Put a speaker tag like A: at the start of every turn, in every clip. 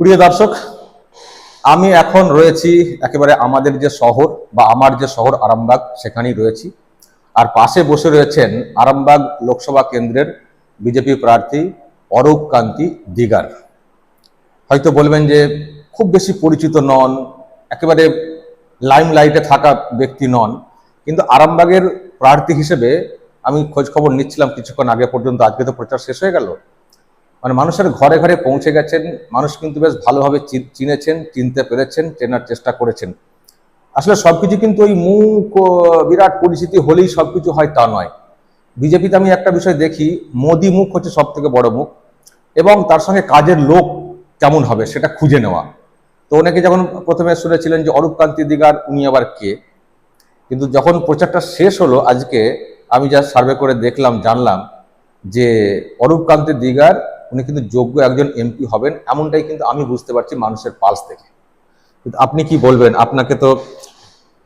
A: প্রিয় দর্শক, আমি এখন রয়েছি একেবারে আমাদের যে শহর বা আমার যে শহর আরামবাগ, সেখানেই রয়েছি। আর পাশে বসে রয়েছেন আরামবাগ লোকসভা কেন্দ্রের বিজেপি প্রার্থী অরূপ কান্তি দিগার। হয়তো বলবেন যে খুব বেশি পরিচিত নন, একেবারে লাইম লাইটে থাকা ব্যক্তি নন, কিন্তু আরামবাগের প্রার্থী হিসেবে আমি খোঁজ খবর নিচ্ছিলাম কিছুক্ষণ আগে পর্যন্ত, আজকে তো প্রচার শেষ হয়ে গেল। মানে মানুষের ঘরে ঘরে পৌঁছে গেছেন, মানুষ কিন্তু বেশ ভালোভাবে চিনেছেন, চিনতে পেরেছেন, চেনার চেষ্টা করেছেন। আসলে সবকিছু কিন্তু ওই মুখ বিরাট পরিচিতি হলেই সবকিছু হয় তা নয়। বিজেপিতে আমি একটা বিষয় দেখি, মোদি মুখ হচ্ছে সব থেকে বড় মুখ এবং তার সঙ্গে কাজের লোক কেমন হবে সেটা খুঁজে নেওয়া। তো অনেকে যখন প্রথমে শুনেছিলেন যে অরূপ কান্তি দিগার, উনি আবার কে? কিন্তু যখন প্রচারটা শেষ হলো আজকে, আমি যা সার্ভে করে দেখলাম, জানলাম যে অরূপ কান্তি দিগার উনি কিন্তু যোগ্য একজন এমপি হবেন এমনটাই কিন্তু আমি বুঝতে পারছি মানুষের পালস থেকে। কিন্তু আপনি কি বলবেন? আপনাকে তো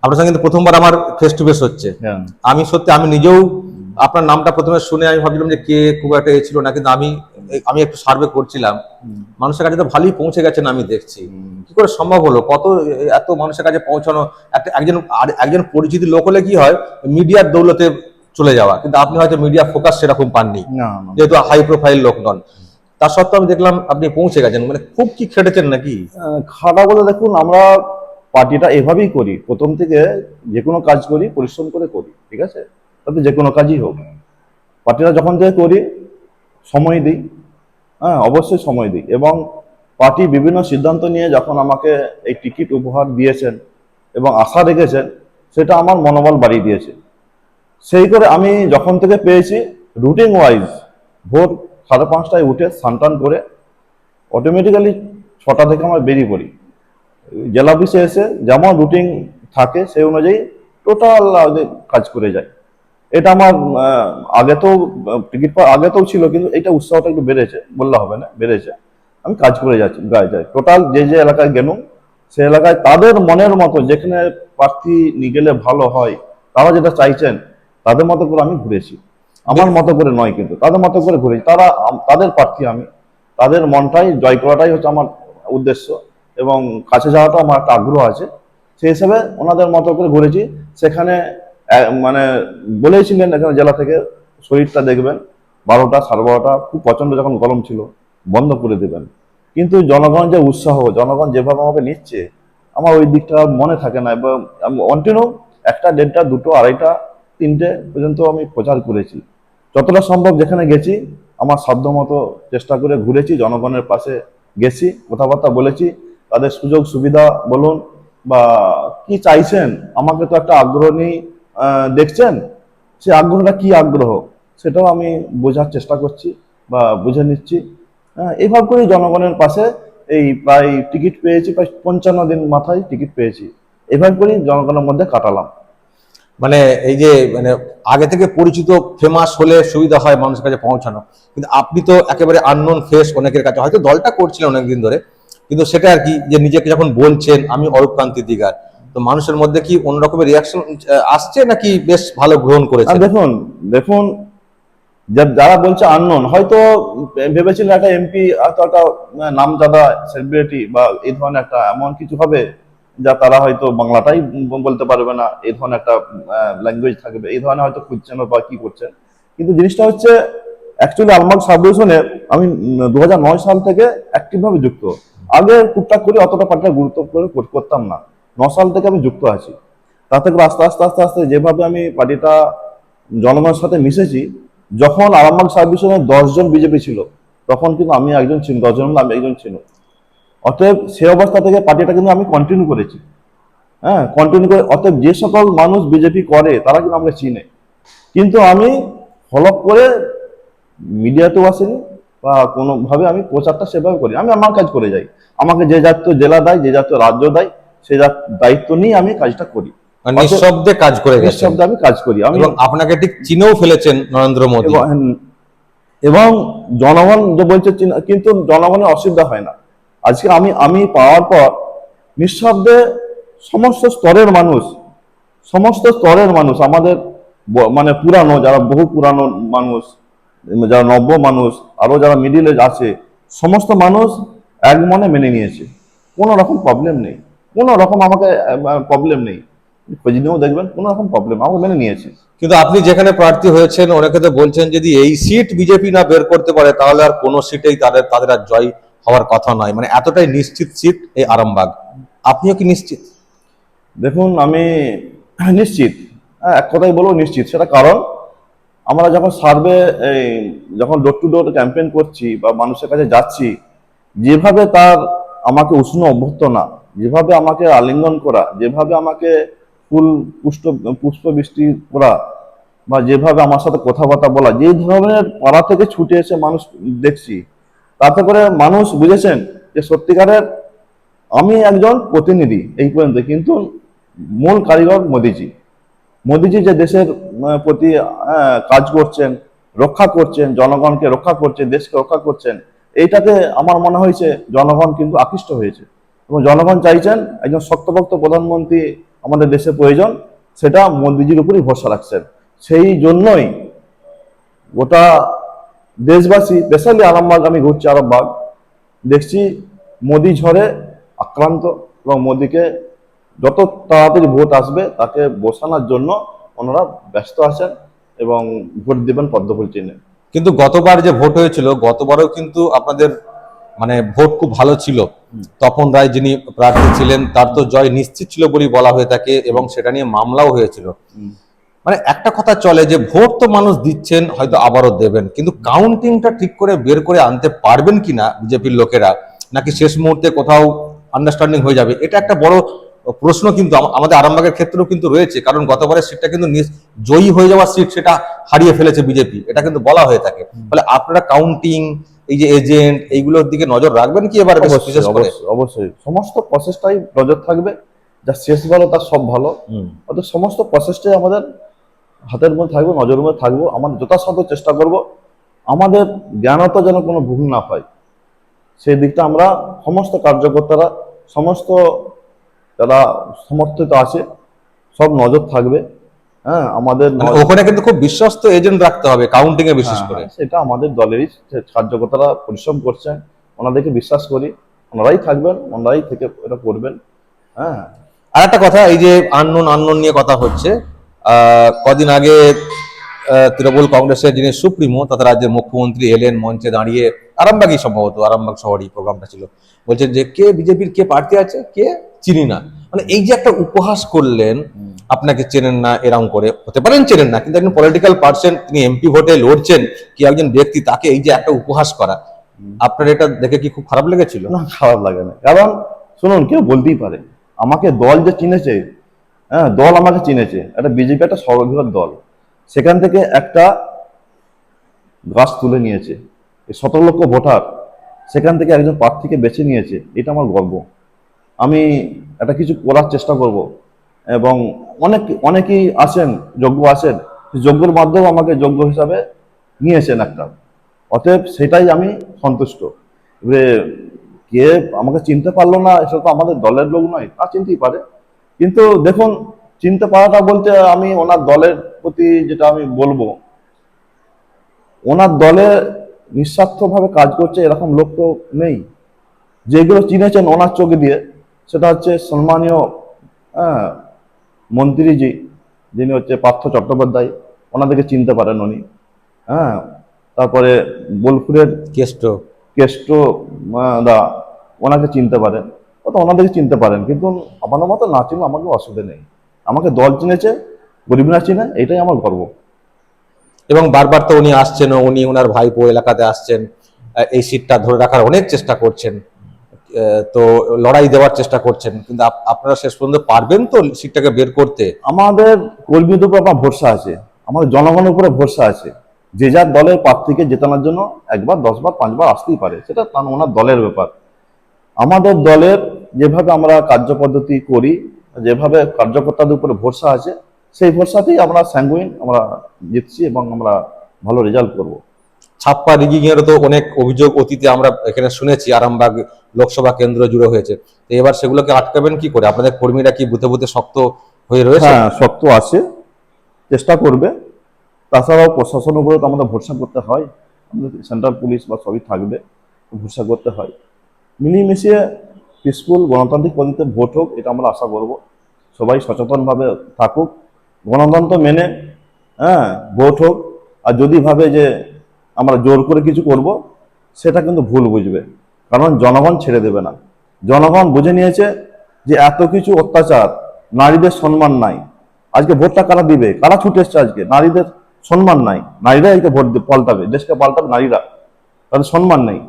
A: আপনার সঙ্গে কিন্তু প্রথমবার আমার ফেস টু ফেস হচ্ছে।
B: হ্যাঁ।
A: আমি সত্যি আমি নিজেও আপনার নামটা প্রথমে শুনে আমি ভাবছিলাম যে কে খুব একটা এ ছিল না কিন্তু আমি আমি একটু সার্ভে করছিলাম। মানুষের কাছে তো ভালোই পৌঁছে গেছেন আমি দেখছি। কি করে সম্ভব হলো? কত এত মানুষের কাছে পৌঁছানো? একটা একজন একজন পরিচিত লোক হলে কি হয়? মিডিয়ার দৌলতে চলে যাওয়া। কিন্তু আপনি হয়তো মিডিয়া ফোকাস সেরকম পাননি। যেহেতু হাই প্রোফাইল লোক নন। তার সত্ত্বেও আমি দেখলাম আপনি পৌঁছে গেছেন। মানে খুব কি খেটেছেন নাকি?
B: খাটা বলে দেখুন, আমরা পার্টিটা এভাবেই করি। প্রথম থেকে যে কোনো কাজ করি, পরিশ্রম করে করি, ঠিক আছে? তাতে যে কোনো কাজই হোক। পার্টিটা যখন থেকে করি, সময় দিই। হ্যাঁ অবশ্যই সময় দিই। এবং পার্টি বিভিন্ন সিদ্ধান্ত নিয়ে যখন আমাকে এই টিকিট উপহার দিয়েছেন এবং আশা রেখেছেন, সেটা আমার মনোবল বাড়িয়ে দিয়েছে। সেই করে আমি যখন থেকে পেয়েছি রুটিন ওয়াইজ ভোর সাড়ে পাঁচটায় উঠে স্নান করে অটোমেটিক্যালি ছটা থেকে আমরা বেরিয়ে পড়ি। জেলা অফিসে এসে যেমন রুটিন থাকে সেই অনুযায়ী টোটাল কাজ করে যায়। এটা আমার আগে তো টিকিট পাওয়ার আগে তো ছিল কিন্তু এটা উৎসাহটা একটু বেড়েছে, বললে হবে না, বেড়েছে। আমি কাজ করে যাচ্ছি, গায়ে যাই। টোটাল যে যে এলাকায় গেলুম সে এলাকায় তাদের মনের মতো, যেখানে প্রার্থী নিয়ে গেলে ভালো হয়, তারা যেটা চাইছেন, তাদের মতো করে আমি ঘুরেছি। আমার মতো করে নয় কিন্তু, তাদের মতো করে ঘুরেছি তারা তাদের প্রার্থী আমি। তাদের মনটাই, জয় করাটাই হচ্ছে আমার উদ্দেশ্য এবং কাছে যাওয়াটা আমার একটা আগ্রহ আছে। সেই হিসাবে ওনাদের মতো করে ঘুরেছি। সেখানে মানে বলেইছিলেন এখানে জেলা থেকে শরীরটা দেখবেন, বারোটা, সাড়ে বারোটা, খুব প্রচণ্ড যখন গরম ছিল, বন্ধ করে দেবেন। কিন্তু জনগণ যে উৎসাহ, জনগণ যেভাবে আমাকে নিচ্ছে, আমার ওই দিকটা মনে থাকে না। এবং কন্টিনিউ একটা, দেড়টা, দুটো, আড়াইটা, তিনটে পর্যন্ত আমি প্রচার করেছি। যতটা সম্ভব যেখানে গেছি, আমার সাধ্য মতো চেষ্টা করে ঘুরেছি, জনগণের পাশে গেছি, কথাবার্তা বলেছি, তাদের সুযোগ সুবিধা বলুন বা কি চাইছেন, আমাকে তো একটা আগ্রহ নিয়ে দেখছেন, সে আগ্রহটা কি আগ্রহ, সেটাও আমি বোঝার চেষ্টা করছি বা বুঝে নিচ্ছি। হ্যাঁ এইভাবে করেই জনগণের পাশে এই প্রায় টিকিট পেয়েছি, প্রায় পঞ্চান্ন দিন মাথায় টিকিট পেয়েছি। এভাবে করেই জনগণের মধ্যে কাটালাম।
A: মানে এই যে মানে আগে থেকে পরিচিত ফেমাস হলে সুবিধা হয় মানুষের কাছে পৌঁছানো। কিন্তু আপনি তো একেবারে আননোন ফেস অনেকের কাছে। হয়তো দলটা করছিলেন অনেকদিন ধরে, কিন্তু সেটা আর কি, যে নিজেকে যখন বলছেন, আমি অরূপ কান্তি দিগার। তো মানুষের মধ্যে কি অন্যরকমের রিয়াকশন আসছে নাকি বেশ ভালো গ্রহণ করেছে
B: দেখুন দেখুন যারা বলছে আননোন হয়তো ভেবেছিল একটা এমপি একটা নামজাদা সেলিব্রিটি বা এই ধরনের একটা, এমন কিছু হবে। যা তারা হয়তো বাংলাটাই বলতে পারবে না এই ধরনের একটা ল্যাঙ্গুয়েজ থাকবে, এই ধরনের হয়তো খুঁজছেন বা কি করছেন। কিন্তু জিনিসটা হচ্ছে অ্যাকচুয়ালি আলমাগ সাবডিভিশনে আমি দুহাজার নয় সাল থেকে অ্যাক্টিভভাবে যুক্ত। আগে টুকটাক করে অতটা পার্টিটা গুরুত্ব করে করতাম না। ন সাল থেকে আমি যুক্ত আছি। তা থেকে আস্তে আস্তে আস্তে আস্তে যেভাবে আমি পার্টিটা জনগণের সাথে মিশেছি, যখন আরামবাগ সার্ভিসনে দশজন বিজেপি ছিল, তখন কিন্তু আমি একজন দশজন আমি একজন ছিল অতএব সে অবস্থা থেকে পার্টিটা কিন্তু আমি কন্টিনিউ করেছি। হ্যাঁ কন্টিনিউ করে অতএব যে সকল মানুষ বিজেপি করে তারা কিন্তু আমাকে চিনে। কিন্তু আমি ফলো করে মিডিয়াতেও আসেনি বা কোনোভাবে আমি প্রচারটা সেভাবে করি আমি আমার কাজ করে যাই। আমাকে যে জাতীয় জেলা দেয় যে জাতীয় রাজ্য দেয় সে দায়িত্ব নিয়ে আমি কাজটা করি।
A: মানে নিঃশব্দে কাজ করে
B: নিঃশব্দে আমি কাজ করি। আমি
A: এবং আপনাকে ঠিক চিনেও ফেলেছেন নরেন্দ্র মোদী।
B: এবং এবং জনগণ যে বলছে কিন্তু জনগণের অসুবিধা হয় না। আজকে আমি আমি পাওয়ার পর নিঃশব্দে সমস্ত স্তরের মানুষ, সমস্ত স্তরের মানুষ, আমাদের মানে পুরানো, যারা বহু পুরানো মানুষ, যারা নব্য মানুষ, আরও যারা মিডিল এজ আছে, সমস্ত মানুষ এক মনে মেনে নিয়েছে। কোনো রকম প্রবলেম নেই। কোনো রকম আমাকে প্রবলেম নেই। খোঁজ নিয়েও দেখবেন, কোনো রকম প্রবলেম আমাকে মেনে নিয়েছে।
A: কিন্তু আপনি যেখানে প্রার্থী হয়েছেন, অনেকে তো বলছেন যদি এই সিট বিজেপি না বের করতে পারে, তাহলে আর কোনো সিটেই তাদের তাদের আর জয় হওয়ার কথা নয়। মানে এতটাই নিশ্চিত সিট এই আরামবাগ। আপনিও কি নিশ্চিত?
B: দেখুন, আমি নিশ্চিত। হ্যাঁ এক কথাই বলব নিশ্চিত। সেটা কারণ, আমরা যখন সার্ভে, এই যখন ডোর টু ডোর ক্যাম্পেইন করছি বা মানুষের কাছে যাচ্ছি, যেভাবে তার আমাকে উষ্ণ অভ্যর্থনা, যেভাবে আমাকে আলিঙ্গন করা, যেভাবে আমাকে ফুল পুষ্ট, পুষ্প বৃষ্টি করা, বা যেভাবে আমার সাথে কথাবার্তা বলা যে ধরনের পাড়া থেকে ছুটে এসে মানুষ দেখছি তাতে করে মানুষ বুঝেছেন যে সত্যিকারের আমি একজন প্রতিনিধি এই পর্যন্ত, কিন্তু মূল কারিগর মোদিজি। মোদিজি যে দেশের প্রতি কাজ করছেন, রক্ষা করছেন, জনগণকে রক্ষা করছেন, দেশকে রক্ষা করছেন, এইটাতে আমার মনে হয়েছে জনগণ কিন্তু আকৃষ্ট হয়েছে। এবং জনগণ চাইছেন একজন শক্তপোক্ত প্রধানমন্ত্রী আমাদের দেশে প্রয়োজন, সেটা মোদিজির উপরই ভরসা রাখছেন। সেই জন্যই গোটা দেশবাসী স্পেশালি আরামবাগ আমি ঘুরছি আরামবাগ। দেখছি মোদি ঝড়ে আক্রান্ত এবং মোদিকে যত তাড়াতাড়ি ভোট আসবে তাকে বসানোর জন্য ওনারা ব্যস্ত আছেন এবং ভোট দেবেন পদ্মফুল চিহ্নে।
A: কিন্তু গতবার যে ভোট হয়েছিল গতবারও কিন্তু আপনাদের মানে ভোট খুব ভালো ছিল। তপন রায় যিনি প্রার্থী ছিলেন তার তো জয় নিশ্চিত ছিল বলেই বলা হয়ে থাকে এবং সেটা নিয়ে মামলাও হয়েছিল। মানে একটা কথা চলে যে ভোট তো মানুষ দিচ্ছেন হয়তো আবারও দেবেন। কিন্তু কাউন্টিংটা ঠিক করে বের করে আনতে পারবেন কিনা বিজেপির লোকেরা নাকি শেষ মুহূর্তে কোথাও আন্ডারস্ট্যান্ডিং হয়ে যাবে? এটা একটা বড় প্রশ্ন কিন্তু আমাদের আরামবাগের ক্ষেত্রেও কিন্তু রয়েছে। কারণ গতবারের সিটটা কিন্তু জয়ী হয়ে যাওয়ার সিট সেটা হারিয়ে ফেলেছে বিজেপি। এটা কিন্তু বলা হয়ে থাকে। ফলে আপনারা কাউন্টিং এই যে এজেন্ট এইগুলোর দিকে নজর রাখবেন কি এবার
B: অবশ্যই সমস্ত প্রসেসটাই নজর থাকবে। যা শেষ ভালো তার সব ভালো। অর্থাৎ সমস্ত প্রসেসটাই আমাদের হাতের মধ্যে থাকব নজরের মধ্যে থাকব আমাদের যথাসাধ্য চেষ্টা করব আমাদের জ্ঞানতা যেন কোনো ভুল না পায় সেই দিকটা আমরা সমস্ত কার্যকর্তারা সমস্ত যারা সমর্থিত আছে সব নজর থাকবে। হ্যাঁ আমাদের
A: মানে ওখানে কিন্তু খুব বিশ্বস্ত এজেন্ট রাখতে হবে কাউন্টিং এ বিশেষ
B: হ্যাঁ,
A: করে।
B: হ্যাঁ, সেটা আমাদের দলেরই কার্যকর্তারা পরিশ্রম করছেন ওনাদেরকে বিশ্বাস করি ওনারাই থাকবেন ওনারাই থেকে এটা করবেন। হ্যাঁ
A: আর একটা কথা এই যে আননোন আননোন নিয়ে কথা হচ্ছে কদিন আগে তৃণমূল কংগ্রেসের যিনি সুপ্রিমো তথা রাজ্যের মুখ্যমন্ত্রী এলেন মঞ্চে দাঁড়িয়ে আরামবাগই সম্ভবত আরামবাগ শহরই প্রোগ্রামটা ছিল। বলছেন যে কে বিজেপির কে প্রার্থী আছে? কে? চিনি না। মানে এই যে একটা উপহাস করলেন আপনাকে চেনেন না এরকম করে। হতে পারেন চেনেন না কিন্তু একজন পলিটিক্যাল পার্সন তিনি এমপি ভোটে লড়ছেন কি একজন ব্যক্তি তাকে এই যে একটা উপহাস করা আপনার এটা দেখে কি খুব খারাপ লেগেছিল?
B: না খারাপ লাগে না। কারণ শুনুন কেউ বলতেই পারে। আমাকে দল যে চিনেছে হ্যাঁ দল আমাকে চিনেছে। একটা বিজেপি একটা সর্ববৃহৎ দল। সেখান থেকে একটা গাছ তুলে নিয়েছে। এই সতেরো লক্ষ ভোটার সেখান থেকে একজন প্রার্থীকে বেছে নিয়েছে। এটা আমার গর্ব। আমি একটা কিছু করার চেষ্টা করব। এবং অনেক, অনেকেই আছেন, যোগ্য আছেন যোগ্যর মাধ্যমে আমাকে যোগ্য হিসাবে নিয়েছেন একটা। অতএব সেটাই আমি সন্তুষ্ট। এবারে কে আমাকে চিনতে পারল না, সেটা তো আমাদের দলের লোক নয়, তা চিনতেই পারে। কিন্তু দেখুন চিনতে পারাটা বলতে আমি ওনার দলের প্রতি যেটা আমি বলব ওনার দলে নিঃস্বার্থভাবে কাজ করছে এরকম লোক তো নেই। যেগুলো চিনেছেন ওনার চোখে দিয়ে সেটা হচ্ছে সম্মানীয় হ্যাঁ, মন্ত্রীজি যিনি হচ্ছে পার্থ চট্টোপাধ্যায় ওনাদেরকে চিনতে পারেন উনি হ্যাঁ। তারপরে বোলপুরের
A: কেষ্ট
B: কেষ্ট দা ওনাকে চিনতে পারেন। তো ওনাদেরকে চিনতে পারেন। কিন্তু আমার মতো না চিনলে আমাকে অসুবিধা নেই। আমাকে দল চিনেছে গরিব না চিনে এটাই আমার গর্ব।
A: এবং বারবার তো উনি আসছেন উনি ওনার ভাইপো এলাকাতে আসছেন এই সিটটা ধরে রাখার অনেক চেষ্টা করছেন। তো লড়াই দেওয়ার চেষ্টা করছেন কিন্তু আপনারা শেষ পর্যন্ত পারবেন তো সিটটাকে বের করতে?
B: আমাদের কর্মীদের উপর আমার ভরসা আছে। আমাদের জনগণের উপরে ভরসা আছে। যে যার দলের প্রার্থীকে জেতানোর জন্য একবার দশবার পাঁচবার আসতেই পারে। সেটা তার ওনার দলের ব্যাপার। আমাদের দলের যেভাবে আমরা কার্যপদ্ধতি করি যেভাবে কার্যকর্তাদের উপরে ভরসা আছে সেই ভরসাতেই আমরা স্যাঙ্গুইন আমরা জিতছি এবং আমরা ভালো রেজাল্ট করব।
A: ছাপ্পা রিগিং এরও তো অনেক অভিযোগ অতীতে আমরা এখানে শুনেছি আরামবাগ লোকসভা কেন্দ্র জুড়ে হয়েছে। তো এবার সেগুলোকে আটকাবেন কি করে? আপনাদের কর্মীরা কি বুথে বুথে শক্ত হয়ে রয়েছে?
B: হ্যাঁ শক্ত আছে চেষ্টা করবে। তাছাড়াও প্রশাসন উপরে তো আমাদের ভরসা করতে হয়। আমাদের সেন্ট্রাল পুলিশ বা সবই থাকবে ভরসা করতে হয়। মিলিয়ে মিশিয়ে পিসফুল গণতান্ত্রিক পদ্ধতিতে ভোট হোক, এটা আমরা আশা করব। সবাই সচেতনভাবে থাকুক। গণতন্ত্র মেনে হ্যাঁ ভোট হোক। আর যদি ভাবে যে আমরা জোর করে কিছু করব, সেটা কিন্তু ভুল বুঝবে। কারণ জনগণ ছেড়ে দেবে না। জনগণ বুঝে নিয়েছে যে এত কিছু অত্যাচার, নারীদের সম্মান নাই। আজকে ভোটটা কারা দিবে? কারা ছুটে এসছে আজকে? নারীদের সম্মান নাই। নারীরা আজকে ভোট পাল্টাবে। দেশকে পাল্টাবে নারীরা। তাদের সম্মান নেই।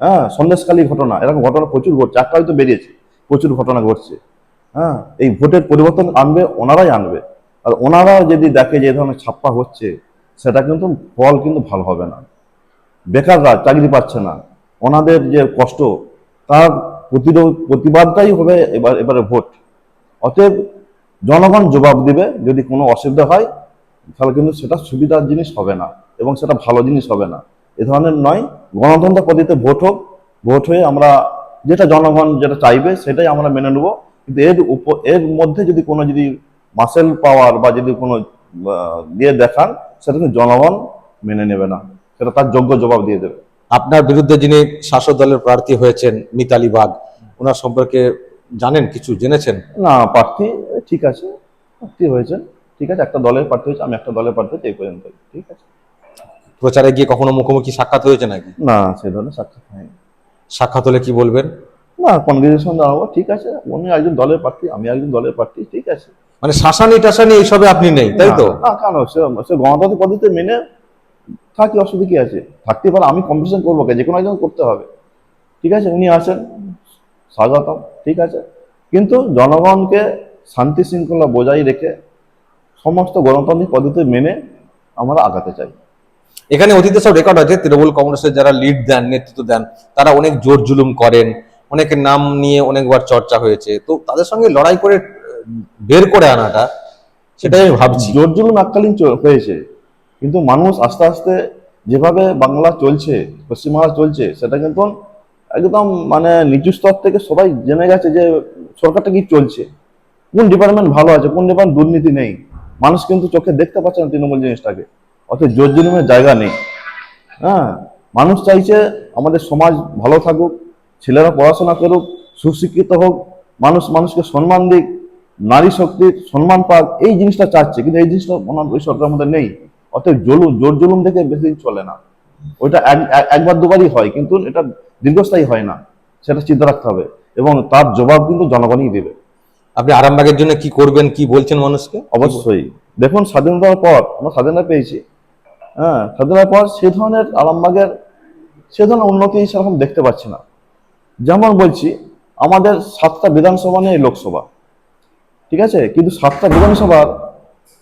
B: হ্যাঁ সন্দেশকালী ঘটনা। এরকম ঘটনা প্রচুর ঘটছে একটা হয়তো বেরিয়েছে, প্রচুর ঘটনা ঘটছে। হ্যাঁ এই ভোটের পরিবর্তন আনবে, ওনারাই আনবে। আর ওনারা যদি দেখে যে ধরনের ছাপ্পা হচ্ছে, সেটা কিন্তু ফল কিন্তু ভালো হবে না। বেকাররা চাকরি পাচ্ছে না। ওনাদের যে কষ্ট, তার প্রতিরোধ, প্রতিবাদটাই হবে এবার, এবারে ভোট। অতএব জনগণ জবাব দিবে, যদি কোনো অসুবিধা হয়, তাহলে কিন্তু সেটা সুবিধার জিনিস হবে না, এবং সেটা ভালো জিনিস হবে না। এ ধরনের নয় গণতন্ত্র পদ্ধতিতে ভোট হোক ভোট হয়ে আমরা যেটা জনগণ যেটা চাইবে সেটাই আমরা মেনে নেব। কিন্তু এর উপর এর মধ্যে যদি কোনো যদি মাসেল পাওয়ার বা যদি কোনো দিয়ে দেখান সেটা কিন্তু জনগণ মেনে নেবে না। সেটা তার যোগ্য জবাব দিয়ে দেবে।
A: আপনার বিরুদ্ধে যিনি শাসক দলের প্রার্থী হয়েছেন মিতালি বাগ ওনার সম্পর্কে জানেন কিছু জেনেছেন?
B: না প্রার্থী ঠিক আছে। প্রার্থী হয়েছেন। ঠিক আছে একটা দলের প্রার্থী হয়েছে আমি একটা দলের প্রার্থী হয়েছি এই পর্যন্ত ঠিক আছে।
A: প্রচারে গিয়ে কখনো মুখোমুখি সাক্ষাৎ হয়েছে নাকি?
B: না সে ধরনের সাক্ষাৎ হয়নি।
A: সাক্ষাৎ হলে কি বলবেন?
B: না কনগ্রেগেশন দাঁড়াবো ঠিক আছে। উনি একজন দলের প্রার্থী আমি একজন দলের প্রার্থী ঠিক আছে।
A: মানে শাসানি টাসানি এইসবে আপনি নেই তাই তো?
B: না, কেন? সে গণতান্ত্রিক পদ্ধতিতে মেনে থাকি অসুবিধা কি আছে? থাকতে পারে আমি কম্পিটিশন করব কে? যে কোনো একজন করতে হবে। ঠিক আছে উনি আছেন। স্বাগতম ঠিক আছে। কিন্তু জনগণকে শান্তি শৃঙ্খলা বজায় রেখে সমস্ত গণতান্ত্রিক পদ্ধতি মেনে আমরা আগাতে চাই।
A: এখানে অতীতে সব রেকর্ড আছে, তৃণমূল কংগ্রেসের যারা লিড দেন, নেতৃত্ব দেন, তারা অনেক জোর জুলুম করেন, অনেকের নাম নিয়ে অনেকবার চর্চা হয়েছে। তো তাদের সঙ্গে লড়াই করে, বের করে আনাটা, সেটাই আমি ভাবছি।
B: জোর জুলুম এককালীন হয়েছে, কিন্তু মানুষ আস্তে আস্তে যেভাবে বাংলা চলছে পশ্চিমবাংলা চলছে, সেটা কিন্তু একদম মানে নিচু স্তর থেকে সবাই জেনে গেছে যে সরকারটা কি চলছে। কোন ডিপার্টমেন্ট ভালো আছে, কোন ডিপার্টমেন্ট দুর্নীতি নেই। মানুষ কিন্তু চোখে দেখতে পাচ্ছে না তৃণমূল জিনিসটাকে। অর্থাৎ জোর জুলুমের জায়গা নেই। হ্যাঁ মানুষ চাইছে আমাদের সমাজ ভালো থাকুক ছেলেরা পড়াশোনা করুক সুশিক্ষিত হোক মানুষ মানুষকে সম্মান দিক নারী শক্তির সম্মান পাক এই জিনিসটা চাচ্ছে। কিন্তু এই জিনিসটা ওই সরকারের মধ্যে নেই। অতএব জলুম জোর জুলুম দেখে বেশি দিন চলে না। ওইটা এক- এক- একবার দুবারই হয় কিন্তু এটা দীর্ঘস্থায়ী হয় না। সেটা চিন্তা রাখতে হবে। এবং তার জবাব কিন্তু জনগণই দেবে।
A: আপনি আরামবাগের জন্য কি করবেন কি বলছেন মানুষকে?
B: অবশ্যই। দেখুন স্বাধীনতার পর আমরা স্বাধীনতা পেয়েছি। হ্যাঁ স্বাধীনতার পর সে ধরনের আরামবাগের, সে ধরনের উন্নতি সেরকম দেখতে পাচ্ছি না। যেমন বলছি, আমাদের সাতটা বিধানসভা নেই লোকসভা, ঠিক আছে? কিন্তু সাতটা বিধানসভার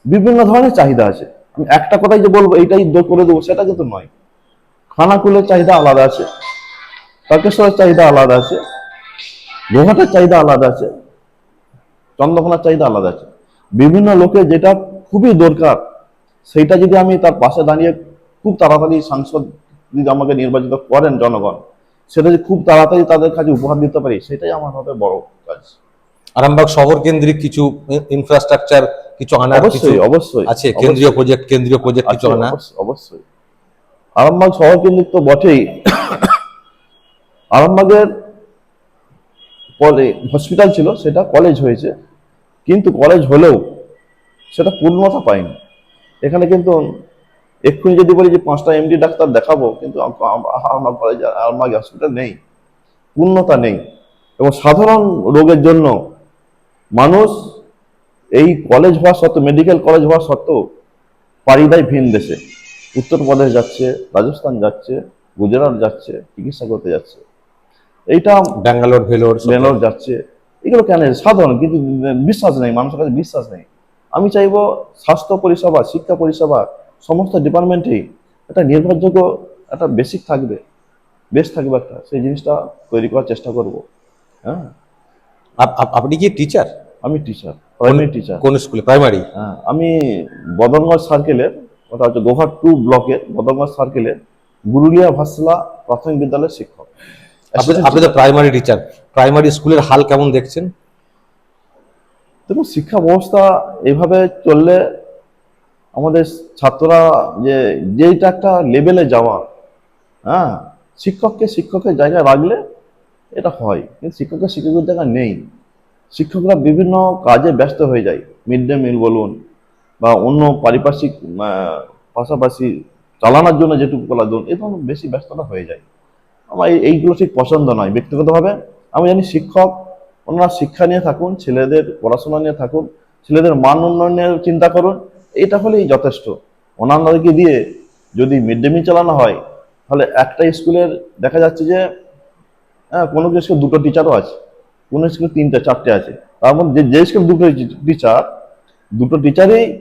B: বিভিন্ন ধরনের চাহিদা আছে। আমি একটা কথাই যে বলব, এইটাই করে দেবো, সেটা কিন্তু নয়। খানাকুলের চাহিদা আলাদা আছে, তারকেশ্বরের চাহিদা আলাদা আছে গোহাটের চাহিদা আলাদা আছে, চন্দ্রকোনার চাহিদা আলাদা আছে। বিভিন্ন লোকের যেটা খুবই দরকার সেইটা যদি আমি তার পাশে দাঁড়িয়ে খুব তাড়াতাড়ি সাংসদ যদি আমাকে নির্বাচিত করেন জনগণ সেটা যে খুব তাড়াতাড়ি তাদের কাছে উপহার দিতে পারি সেটাই আমার হবে বড় কাজ।
A: আরামবাগ শহর কেন্দ্রিক কিছু ইনফ্রাস্ট্রাকচার কিছু আনার
B: অবশ্যই অবশ্যই
A: আছে? কেন্দ্রীয় প্রজেক্ট কেন্দ্রীয় প্রজেক্ট কিছু আনা?
B: অবশ্যই আরামবাগ শহর কেন্দ্রিক তো বটেই। আরামবাগের পরে হসপিটাল ছিল সেটা কলেজ হয়েছে। কিন্তু কলেজ হলেও সেটা পূর্ণতা পায়নি। এখানে কিন্তু এক্ষুনি যদি বলি যে পাঁচটা এমডি ডাক্তার দেখাবো কিন্তু আম- আম- আমার কলেজ আরামবাগ হসপিটাল নেই। পূর্ণতা নেই। এবং সাধারণ রোগের জন্য মানুষ এই কলেজ হওয়া সত্ত্বেও মেডিকেল কলেজ হওয়া সত্ত্বেও পাড়ি দেয় ভিন দেশে। উত্তরপ্রদেশ যাচ্ছে রাজস্থান যাচ্ছে গুজরাট যাচ্ছে চিকিৎসা করতে যাচ্ছে। এইটা
A: ব্যাঙ্গালোর ভেলোর
B: বেঙ্গালোর যাচ্ছে। এগুলো কেন সাধারণ কিন্তু বিশ্বাস নেই মানুষের কাছে বিশ্বাস নেই। আমি চাইব স্বাস্থ্য পরিষেবা শিক্ষা পরিষেবা সমস্ত ডিপার্টমেন্টেই একটা নির্ভরযোগ্য একটা বেসিক থাকবে বেশ থাকবে একটা সেই জিনিসটা তৈরি করার চেষ্টা করব হ্যাঁ।
A: আপ- আপ- আপনি কি টিচার
B: আমি টিচার প্রাইমারি টিচার
A: কোন স্কুলে প্রাইমারি
B: হ্যাঁ আমি বদনগঞ্জ সার্কেলের ওটা হচ্ছে গোভার টু ব্লকের বদনগঞ্জ সার্কেলের গুরুলিয়া ভাসলা প্রাথমিক বিদ্যালয়ের শিক্ষক।
A: আপনি আপনি তো প্রাইমারি টিচার প্রাইমারি স্কুলের হাল কেমন দেখছেন?
B: দেখুন শিক্ষা ব্যবস্থা এভাবে চললে আমাদের ছাত্ররা যে যেটা একটা লেভেলে যাওয়া হ্যাঁ শিক্ষককে শিক্ষকের জায়গায় রাখলে এটা হয়, কিন্তু শিক্ষকের শিক্ষকের জায়গা নেই। শিক্ষকরা বিভিন্ন কাজে ব্যস্ত হয়ে যায় মিড ডে মিল বলুন বা অন্য পারিপার্শ্বিক পাশাপাশি চালানোর জন্য যেটুকু কলা ধরুন ধরনের বেশি ব্যস্ততা হয়ে যায়। আমার এই- এইগুলো ঠিক পছন্দ নয়, ব্যক্তিগতভাবে। আমি জানি শিক্ষক ওনারা শিক্ষা নিয়ে থাকুন, ছেলেদের পড়াশোনা নিয়ে থাকুন, ছেলেদের মান উন্নয়নের চিন্তা করুন এটা হলেই যথেষ্ট। অন্যান্যদেরকে দিয়ে যদি মিড ডে মিল চালানো হয়, তাহলে একটা স্কুলের দেখা যাচ্ছে যে হ্যাঁ কোনো স্কুলে দুটো টিচারও আছে, কোনো স্কুলে তিনটে, চারটে আছে। তার মধ্যে যে- স্কুলে দুটো টিচার দুটো টিচারই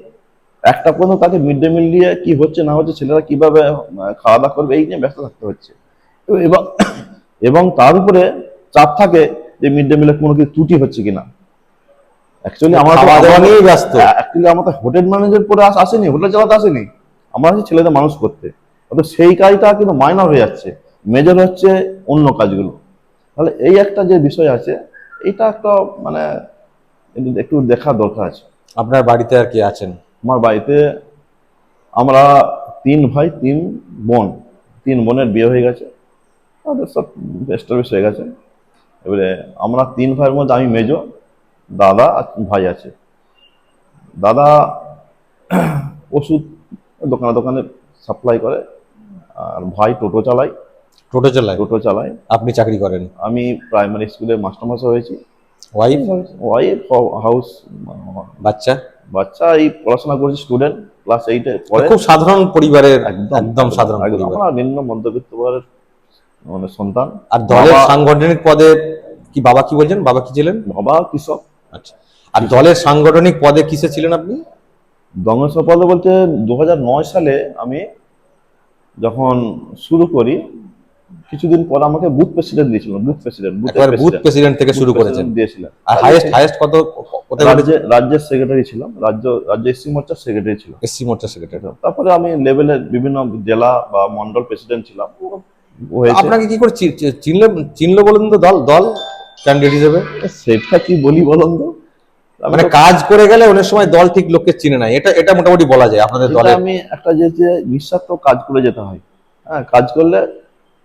B: একটা পর্যন্ত তাকে মিড ডে মিল দিয়ে কি হচ্ছে, না হচ্ছে, ছেলেরা কীভাবে খাওয়া দাওয়া করবে, এই নিয়ে ব্যস্ত থাকতে হচ্ছে। এবং এবং তার উপরে চাপ থাকে যে মিড ডে মিলে কোনো কিছু ত্রুটি হচ্ছে কিনা? অ্যাকচুয়ালি আমরা
A: খাওয়া দাওয়া নিয়েই ব্যস্ত।
B: অ্যাকচুয়ালি আমরা হোটেল ম্যানেজার পরে আসেনি হোটেল চালাতে আসেনি। আমরা ছেলেদের মানুষ করতে। সেই কাজটা কিন্তু মাইনর হয়ে যাচ্ছে। মেজর হচ্ছে অন্য কাজগুলো। তাহলে এই একটা যে বিষয় আছে এটা একটা মানে একটু- একটু দেখা দরকার আছে।
A: আপনার বাড়িতে আর কি আছেন?
B: আমার বাড়িতে আমরা তিন ভাই তিন বোন। তিন বোনের বিয়ে হয়ে গেছে। তাদের সব এস্টাবলিশ হয়ে গেছে। এবারে আমরা তিন ভাইয়ের মধ্যে আমি মেজো দাদা আর ভাই আছে। দাদা ওষুধ দোকানে দোকানে সাপ্লাই করে আর ভাই টোটো চালায়।
A: টোটো চালায়?
B: টোটো চালায়।
A: আপনি চাকরি করেন?
B: আমি প্রাইমারি স্কুলে মাস্টারমশাই হয়েছি।
A: ওয়াইফ
B: ওয়াইফ হাউস
A: বাচ্চা?
B: বাচ্চা এই পড়াশোনা করছে স্টুডেন্ট ক্লাস এইটে পড়ে
A: খুব সাধারণ পরিবারের
B: একদম
A: সাধারণ
B: আমরা নিম্ন মধ্যবিত্ত পরিবারের মানে সন্তান।
A: আর দলের সাংগঠনিক পদে কি বাবা কি বলছেন? বাবা কি ছিলেন?
B: বাবা কৃষক।
A: আচ্ছা। আর দলের সাংগঠনিক পদে কিসে ছিলেন আপনি?
B: দঙ্গল সম্পাদক বলতে দু সালে আমি যখন শুরু করি কিছুদিন পর আমাকে বুথ প্রেসিডেন্ট দিয়েছিল বুথ প্রেসিডেন্ট
A: একবার বুথ প্রেসিডেন্ট। থেকে শুরু করেছেন।
B: দিয়েছিলেন।
A: আর হাইয়েস্ট হাইয়েস্ট কত কোথায়
B: রাজ্যে রাজ্যের সেক্রেটারি ছিলাম রাজ্য রাজ্য এসসি মোর্চার সেক্রেটারি ছিলাম।
A: এসসি মোর্চা সেক্রেটারি
B: তারপরে আমি লেভেলের বিভিন্ন জেলা বা মন্ডল প্রেসিডেন্ট ছিলাম।
A: আপনাকে কি করে চিনলে চিনলো বলুন তো দল দল? ক্যান্ডিডেট হিসেবে?
B: সেটা কি বলি বলুন তো?
A: মানে কাজ করে গেলে অনেক সময় দল ঠিক লোককে চিনে না। এটা এটা মোটামুটি বলা যায় আপনাদের
B: এটা
A: দলের।
B: আমি একটা যে যে নিঃস্বার্থ কাজ করে যেতে হয়। হ্যাঁ কাজ করলে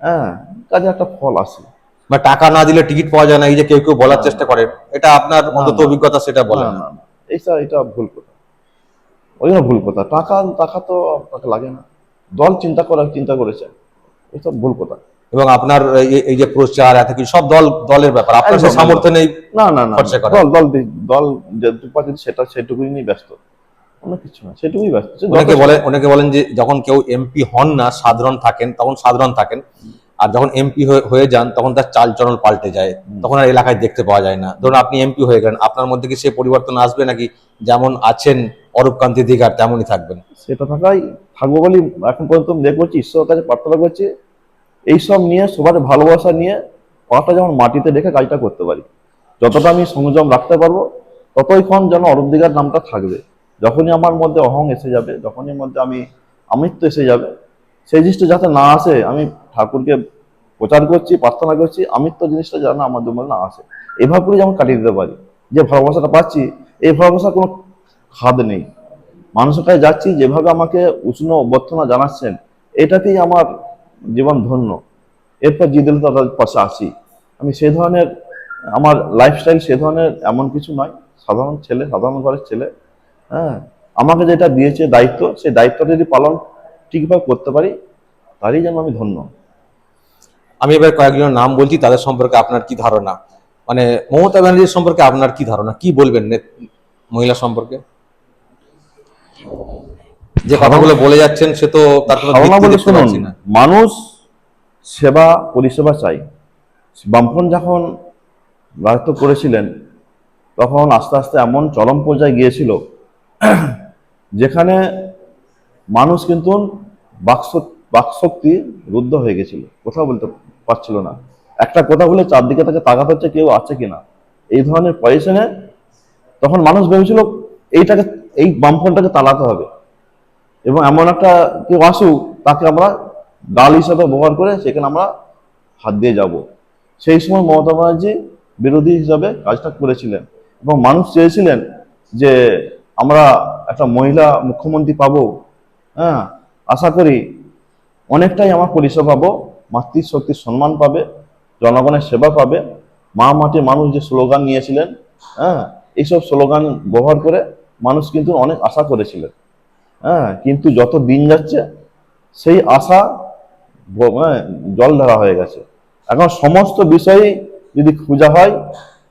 B: হ্যাঁ কাজে একটা ফল আসে।
A: বা টাকা না দিলে টিকিট পাওয়া যায় না এই যে কেউ কেউ বলার চেষ্টা করেন এটা আপনার অন্তত অভিজ্ঞতা সেটা বলেন
B: না, না। এটা ভুল কথা। ওই জন্য ভুল কথা। টাকা টাকা তো আপনাকে লাগে না। দল চিন্তা করার চিন্তা করেছে। এটা ভুল কথা।
A: এবং আপনার এই- যে প্রচার এত কিছু সব দল দলের ব্যাপার। আপনার সে সামর্থ্য নেই
B: না না না দল দল দল যেটুকু সেটা সেটুকুই নিয়ে ব্যস্ত। অন্য কিছু না সেটুকুই ব্যস্ত।
A: অনেকে বলে অনেকে বলেন যে যখন কেউ এমপি হন না সাধারণ থাকেন তখন সাধারণ থাকেন। আর যখন এমপি হয়ে যান তখন তার চাল চলন পাল্টে যায়। তখন আর এলাকায় দেখতে পাওয়া যায় না। ধরুন আপনি এমপি হয়ে গেলেন আপনার মধ্যে কি সে পরিবর্তন আসবে নাকি? যেমন আছেন অরূপ কান্তি দিঘার তেমনই থাকবেন।
B: সেটা থাকাই থাকব বলি এখন পর্যন্ত আমি দেখে করছি ঈশ্বরের কাছে প্রার্থনা করছি এইসব নিয়ে, সবার ভালোবাসা নিয়ে পাটা যেমন মাটিতে রেখে কাজটা করতে পারি, যতটা আমি সংযম রাখতে পারব ততইক্ষণ যেন অরূপ নামটা থাকবে। যখনই আমার মধ্যে অহং এসে যাবে, যখনই মধ্যে আমি আমিত্ব এসে যাবে, সেই জিনিসটা যাতে না আসে, আমি ঠাকুরকে প্রচার করছি, প্রার্থনা করছি আমিত্ব জিনিসটা যেন আমাদের মধ্যে না আসে। এভাবে করে যেমন কাটিয়ে দিতে পারি, যে ভালোবাসাটা পাচ্ছি, এই ভালোবাসার কোনো খাদ নেই। মানুষের কাছে যাচ্ছি, যেভাবে আমাকে উষ্ণ অভ্যর্থনা জানাচ্ছেন, এটাতেই আমার জীবন ধন্য। এরপর জিদেল তাদের পাশে আসি। আমি সেই ধরনের, আমার লাইফস্টাইল সে ধরনের এমন কিছু নয়। সাধারণ ছেলে, সাধারণ ঘরের ছেলে হ্যাঁ। আমাকে যেটা দিয়েছে দায়িত্ব সেই দায়িত্বটা যদি পালন ঠিকভাবে করতে পারি, তারই যেন আমি ধন্য।
A: আমি এবার কয়েকজনের নাম বলছি, তাদের সম্পর্কে আপনার কি ধারণা? মানে মমতা ব্যানার্জির সম্পর্কে আপনার কি ধারণা? কি বলবেন মহিলা সম্পর্কে? যে কথাগুলো বলে যাচ্ছেন সে তো তার কোনো
B: মানুষ সেবা পরিষেবা চাই বামফ্রন্ট যখন রাজত্ব করেছিলেন তখন আস্তে আস্তে এমন চরম পর্যায়ে গিয়েছিল যেখানে মানুষ কিন্তু বাকশ বাকশক্তি রুদ্ধ হয়ে গেছিল। কথা বলতে পারছিল না। একটা কথা বলে চারদিকে তাকে তাকাতে হচ্ছে কেউ আছে কিনা। এই ধরনের পজিশনে তখন মানুষ ভেবেছিল এইটাকে এই বামফ্রন্টটাকে তালাতে হবে। এবং এমন একটা কেউ আসুক, তাকে আমরা ডাল হিসাবে ব্যবহার করে সেখানে আমরা হাত দিয়ে যাব। সেই সময় মমতা ব্যানার্জি বিরোধী হিসাবে কাজটা করেছিলেন এবং মানুষ চেয়েছিলেন যে আমরা একটা মহিলা মুখ্যমন্ত্রী পাবো। হ্যাঁ আশা করি অনেকটাই আমার পরিষেবা পাবো, মাতৃশক্তির সম্মান পাবে, জনগণের সেবা পাবে। মা মাটি মানুষ যে স্লোগান নিয়েছিলেন হ্যাঁ এইসব স্লোগান ব্যবহার করে মানুষ কিন্তু অনেক আশা করেছিলেন। হ্যাঁ কিন্তু যত দিন যাচ্ছে সেই আশা হ্যাঁ, জল ধরা হয়ে গেছে। এখন সমস্ত বিষয়ই যদি খোঁজা হয়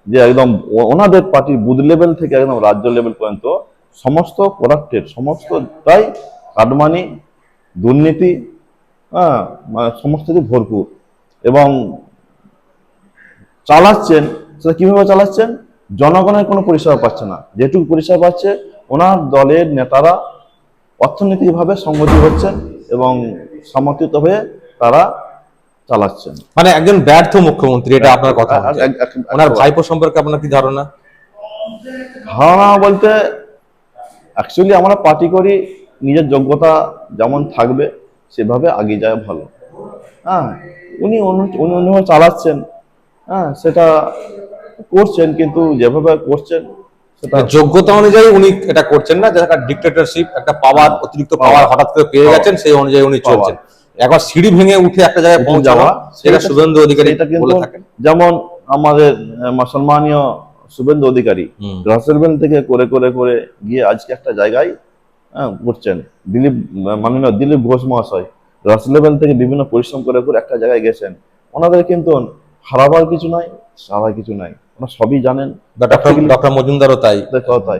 B: যে একদম ওনাদের পার্টির বুথ লেভেল থেকে একদম রাজ্য লেভেল পর্যন্ত সমস্ত করাপ্টেড সমস্তটাই কাটমানি দুর্নীতি হ্যাঁ মানে সমস্ত কিছু ভরপুর। এবং চালাচ্ছেন সেটা কীভাবে চালাচ্ছেন? জনগণের কোনো পরিষেবা পাচ্ছে না। যেটুকু পরিষেবা পাচ্ছে ওনার দলের নেতারা অর্থনৈতিকভাবে সংগতি হচ্ছেন এবং সমর্থিত হয়ে তারা চালাচ্ছেন।
A: মানে একজন ব্যর্থ মুখ্যমন্ত্রী এটা আপনার কথা হচ্ছে।
B: এক- এক-
A: ওনার ভাইপো সম্পর্কে আপনার কি ধারণা?
B: ধারণা বলতে অ্যাকচুয়ালি আমরা পার্টি করি নিজের যোগ্যতা যেমন থাকবে সেভাবে এগিয়ে যায় ভালো। হ্যাঁ উনি উনি অনুভব চালাচ্ছেন। হ্যাঁ সেটা করছেন কিন্তু যেভাবে করছেন
A: যোগ্যতা অনুযায়ী উনি এটা করছেন না যে একটা ডিক্টেটরশিপ একটা পাওয়ার অতিরিক্ত পাওয়ার হঠাৎ করে পেয়ে. গেছেন সেই অনুযায়ী উনি. চলছেন একবার সিঁড়ি ভেঙে উঠে একটা জায়গায় পৌঁছাওয়া
B: যাওয়া,
A: সেটা শুভেন্দু অধিকারী
B: এটা কিন্তু
A: বলে থাকেন
B: যেমন আমাদের আহ, সম্মানীয় শুভেন্দু অধিকারী
A: হুম।
B: রাসেলবেন থেকে করে করে করে গিয়ে আজকে একটা জায়গায় করছেন দিলীপ মাননীয় দিলীপ ঘোষ মহাশয় রাসেলবেন থেকে বিভিন্ন পরিশ্রম করে করে একটা জায়গায় গেছেন ওনাদের কিন্তু হারাবার কিছু নাই সারার কিছু নাই। ওনারা সবই জানেন।
A: ডক্টর মজুমদারও তাই।
B: তাই।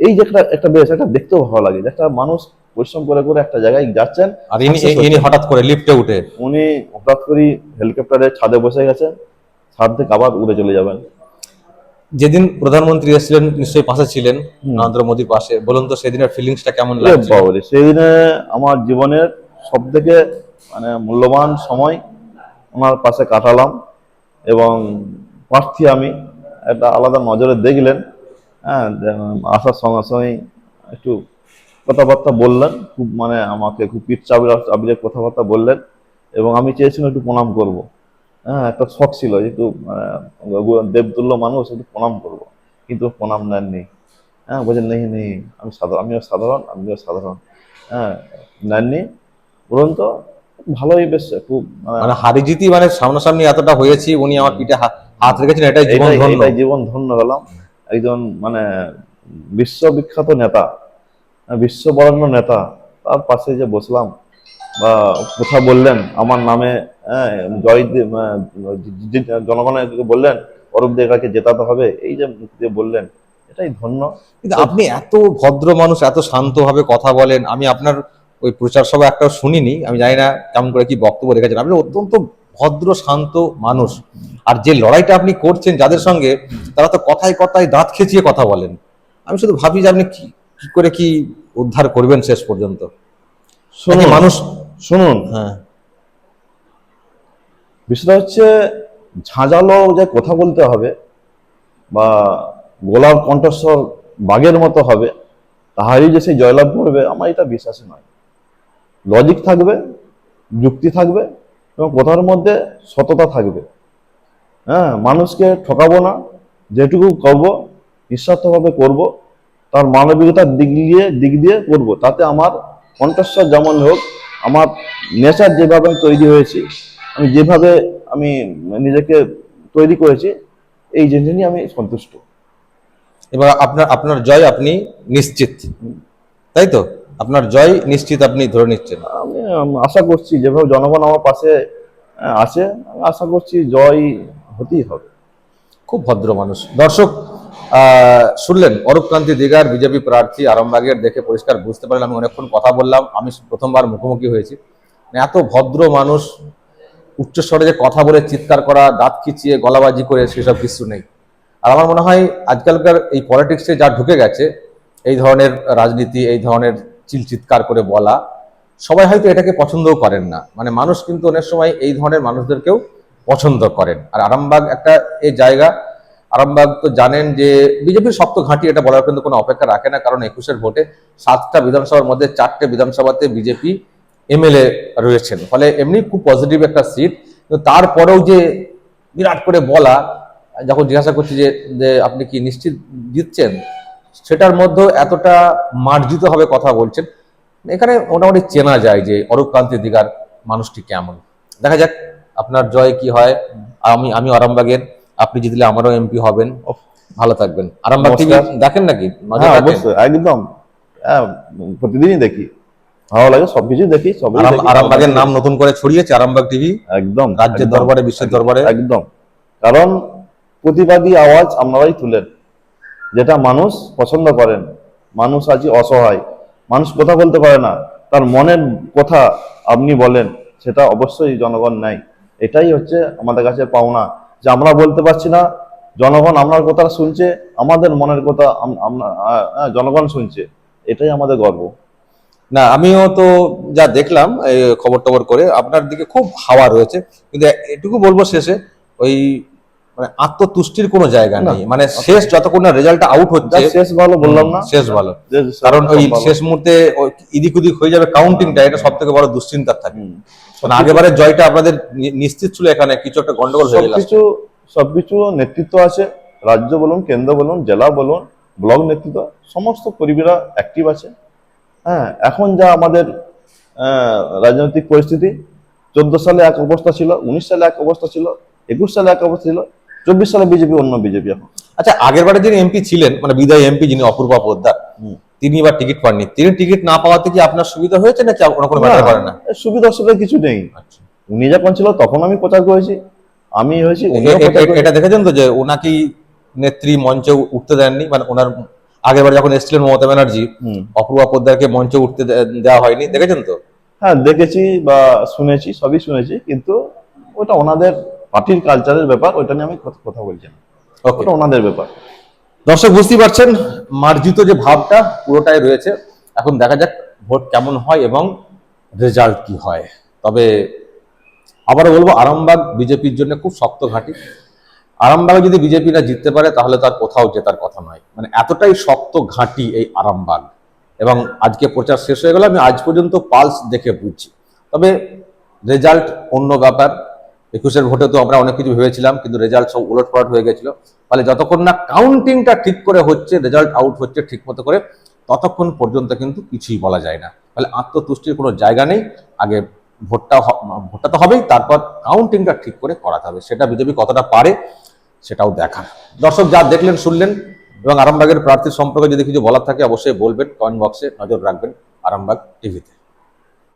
B: এই যে একটা একটা বেশ একটা দেখতেও ভালো লাগে যে একটা মানুষ পরিশ্রম করে করে একটা জায়গায় যাচ্ছেন
A: আর ইনি ইনি হঠাৎ করে লিফটে উঠে।
B: উনি হঠাৎ করে হেলিকপ্টারে ছাদে বসে গেছেন ছাদ থেকে আবার উড়ে চলে যাবেন।
A: যেদিন প্রধানমন্ত্রী এসেছিলেন নিশ্চয়ই পাশে ছিলেন নরেন্দ্র মোদীর পাশে। বলুন তো সেদিনের ফিলিংসটা কেমন লাগছে?
B: বাবারে সেদিনে আমার জীবনের সব থেকে মানে মূল্যবান সময় ওনার পাশে কাটালাম। এবং প্রার্থী আমি একটা আলাদা নজরে দেখলেন। হ্যাঁ আসার সঙ্গে সঙ্গেই একটু কথাবার্তা বললেন, খুব মানে আমাকে খুব পিঠ চাবির কথাবার্তা বললেন এবং আমি চেয়েছিলাম একটু প্রণাম করব। হ্যাঁ একটা শখ ছিল যে একটু মানে দেবতুল্য মানুষ একটু প্রণাম করব। কিন্তু প্রণাম নেননি। হ্যাঁ বলছেন নেই নেই, আমি সাধারণ আমিও সাধারণ আমিও সাধারণ। হ্যাঁ নেননি। পরন্ত ভালোই বেশ খুব মানে
A: মানে হারিজিতি মানে সামনাসামনি এতটা হয়েছি উনি আমার পিঠে হাত- রেখেছেন এটাই জীবন ধন্য।
B: এটাই জীবন ধন্য হলাম। একজন মানে বিশ্ববিখ্যাত নেতা বিশ্ব বরেণ্য নেতা তার পাশে যে বসলাম বা কথা বললেন আমার নামে হ্যাঁ, জয় জনগণের বললেন অরূপ দেখাকে জেতাতে হবে এই যে বললেন এটাই ধন্য।
A: কিন্তু আপনি এত ভদ্র মানুষ এত শান্তভাবে কথা বলেন আমি আপনার ওই প্রচার সভা একটাও শুনিনি আমি জানি না কেমন করে কি বক্তব্য রেখেছেন। আপনি অত্যন্ত ভদ্র শান্ত মানুষ। আর যে লড়াইটা আপনি করছেন যাদের সঙ্গে তারা তো কথায় কথায় দাঁত খেঁচিয়ে কথা বলেন। আমি শুধু ভাবি যে আপনি কি কি করে কি উদ্ধার করবেন শেষ পর্যন্ত?
B: শুনুন।
A: মানুষ
B: শুনুন।
A: হ্যাঁ।
B: বিষয়টা হচ্ছে ঝাঁঝালো যে কথা বলতে হবে বা গোলাপ কণ্ঠস্বর বাঘের মতো হবে তাহারই যে সেই জয়লাভ করবে আমার এটা বিশ্বাসে নয়। লজিক থাকবে, যুক্তি থাকবে এবং কথার মধ্যে সততা থাকবে। হ্যাঁ মানুষকে ঠকাবো না, যেটুকু করব, নিঃস্বার্থভাবে করব, তার মানবিকতার দিক দিয়ে দিক দিয়ে করব। তাতে আমার কণ্ঠস্বর যেমন হোক, আমার নেচার যেভাবে আমি তৈরি হয়েছি, আমি যেভাবে আমি নিজেকে তৈরি করেছি, এই জিনিস নিয়ে আমি সন্তুষ্ট।
A: এবার আপনার আপনার জয় আপনি নিশ্চিত। তাই তো? আপনার জয় নিশ্চিত আপনি ধরে নিচ্ছেন।
B: আমি আশা করছি যেভাবে জনগণ আমার পাশে আছে আমি আশা করছি জয় হতেই হবে।
A: খুব ভদ্র মানুষ। দর্শক শুনলেন অরূপকান্তি দিগার বিজেপি প্রার্থী আরামবাগের দেখে পরিষ্কার বুঝতে পারলেন আমি অনেকক্ষণ কথা বললাম আমি প্রথমবার মুখোমুখি হয়েছি। মানে এত ভদ্র মানুষ উচ্চস্বরে যে কথা বলে চিৎকার করা দাঁত খিচিয়ে গলাবাজি করে সেসব কিছু নেই। আর আমার মনে হয় আজকালকার এই পলিটিক্সে যা ঢুকে গেছে এই ধরনের রাজনীতি এই ধরনের চিৎকার করে বলা, সবাই হয়তো এটাকে পছন্দও করেন না। মানে মানুষ কিন্তু অনেক সময় এই ধরনের মানুষদেরকেও পছন্দ করেন। আর আরামবাগ একটা এই জায়গা, আরামবাগ তো জানেন যে বিজেপির শক্ত ঘাঁটি, এটা বলার কিন্তু কোনো অপেক্ষা রাখে না, কারণ একুশের ভোটে সাতটা বিধানসভার মধ্যে চারটে বিধানসভাতে বিজেপি এমএলএ রয়েছেন। ফলে এমনি খুব পজিটিভ একটা সিট তারপরেও যে বিরাট করে বলা, যখন জিজ্ঞাসা করছি যে আপনি কি নিশ্চিত জিতছেন? সেটার মধ্যেও এতটা মার্জিত হবে কথা বলছেন এখানে মোটামুটি চেনা যায় যে অরূপ কান্তি দিগার মানুষটি কেমন। দেখা যাক আপনার জয় কি হয়। আমি আমি আরামবাগের আপনি জিতলে আমারও এমপি হবেন। ভালো থাকবেন। আরামবাগ টিভি। দেখেন নাকি? নজর
B: হ্যাঁ একদম হ্যাঁ প্রতিদিনই দেখি। ভালো লাগে সবকিছু দেখি দেখি।
A: আরামবাগের নাম নতুন করে ছড়িয়েছে আরামবাগ টিভি।
B: একদম।
A: রাজ্যের দরবারে বিশ্বের দরবারে।
B: একদম। কারণ প্রতিবাদী আওয়াজ আপনারাই তুলেন। যেটা মানুষ পছন্দ করেন। মানুষ আজ অসহায়। মানুষ কথা বলতে পারে না। তার মনের কথা আপনি বলেন সেটা অবশ্যই জনগণ নাই এটাই হচ্ছে আমাদের কাছে পাওনা। যে আমরা বলতে পারছি না জনগণ আপনার কথা শুনছে আমাদের মনের কথা আহ, জনগণ শুনছে। এটাই আমাদের গর্ব।
A: না আমিও তো যা দেখলাম খবর টবর করে আপনার দিকে খুব হাওয়া রয়েছে। কিন্তু এটুকু বলব শেষে ওই মানে আত্মতুষ্টির কোনো জায়গা। নেই। মানে শেষ যতক্ষণ না রেজাল্টটা আউট হচ্ছে
B: শেষ ভালো বললাম না।
A: শেষ ভালো। কারণ ওই শেষ মুহূর্তে ইদিক উদিক হয়ে যাবে কাউন্টিংটা এটা সব থেকে বড় দুশ্চিন্তার থাকে। মানে আগেবারের জয়টা আপনাদের নিশ্চিত ছিল এখানে কিছু একটা গন্ডগোল হয়ে গেল
B: সবকিছু সবকিছু নেতৃত্ব আছে। রাজ্য বলুন কেন্দ্র বলুন জেলা বলুন ব্লক নেতৃত্ব সমস্ত কর্মীরা অ্যাক্টিভ আছে। হ্যাঁ এখন যা আমাদের আহ, রাজনৈতিক পরিস্থিতি চোদ্দ সালে এক অবস্থা ছিল উনিশ সালে এক অবস্থা ছিল একুশ সালে এক অবস্থা ছিল চব্বিশ সালে বিজেপি অন্য বিজেপি এখন।
A: আচ্ছা আগের বারে যিনি এমপি ছিলেন মানে বিদায় এমপি যিনি অপূর্বা পোদ্দার তিনি এবার টিকিট পাননি। তিনি টিকিট না পাওয়াতে কি আপনার সুবিধা হয়েছে নাকি আপনার কোনো ম্যাটার করে না?
B: সুবিধা অসুবিধা কিছু নেই।
A: আচ্ছা।
B: উনি যখন ছিল তখন আমি প্রচার করেছি আমি হয়েছি।
A: এটা দেখেছেন তো যে ওনাকে নেত্রী মঞ্চে উঠতে দেননি? মানে ওনার আগের বার যখন এসেছিলেন মমতা ব্যানার্জি। অপূর্বা পোদ্দারকে মঞ্চে উঠতে দেওয়া হয়নি। দেখেছেন তো?
B: হ্যাঁ দেখেছি বা শুনেছি সবই শুনেছি কিন্তু ওটা ওনাদের পার্টির কালচারের ব্যাপার ওইটা নিয়ে আমি কথা- বলছি না। ওটা ওনাদের ব্যাপার।
A: দর্শক বুঝতেই পারছেন মার্জিত যে ভাবটা পুরোটাই রয়েছে। এখন দেখা যাক ভোট কেমন হয় এবং রেজাল্ট কি হয়। তবে আবারও বলব আরামবাগ বিজেপির জন্য খুব শক্ত ঘাঁটি। আরামবাগে যদি বিজেপি না জিততে পারে তাহলে তার কোথাও জেতার কথা নয়। মানে এতটাই শক্ত ঘাঁটি এই আরামবাগ। এবং আজকে প্রচার শেষ হয়ে গেল আমি আজ পর্যন্ত পালস দেখে বুঝছি। তবে রেজাল্ট অন্য ব্যাপার। একুশের ভোটে তো আমরা অনেক কিছু ভেবেছিলাম, কিন্তু রেজাল্ট সব উলটপালট হয়ে গেছিল। ফলে যতক্ষণ না কাউন্টিংটা ঠিক করে হচ্ছে রেজাল্ট আউট হচ্ছে ঠিক মতো করে, ততক্ষণ পর্যন্ত কিন্তু কিছুই বলা যায় না। ফলে আত্মতুষ্টির কোনো জায়গা নেই। আগে ভোটটা ভোটটা তো হবেই, তারপর কাউন্টিংটা ঠিক করে করাতে হবে। সেটা বিজেপি কতটা পারে, সেটাও দেখার। দর্শক যা দেখলেন, শুনলেন, এবং আরামবাগের প্রার্থীর সম্পর্কে যদি কিছু বলার থাকে, অবশ্যই বলবেন কমেন্ট বক্সে নজর রাখবেন আরামবাগ টিভিতে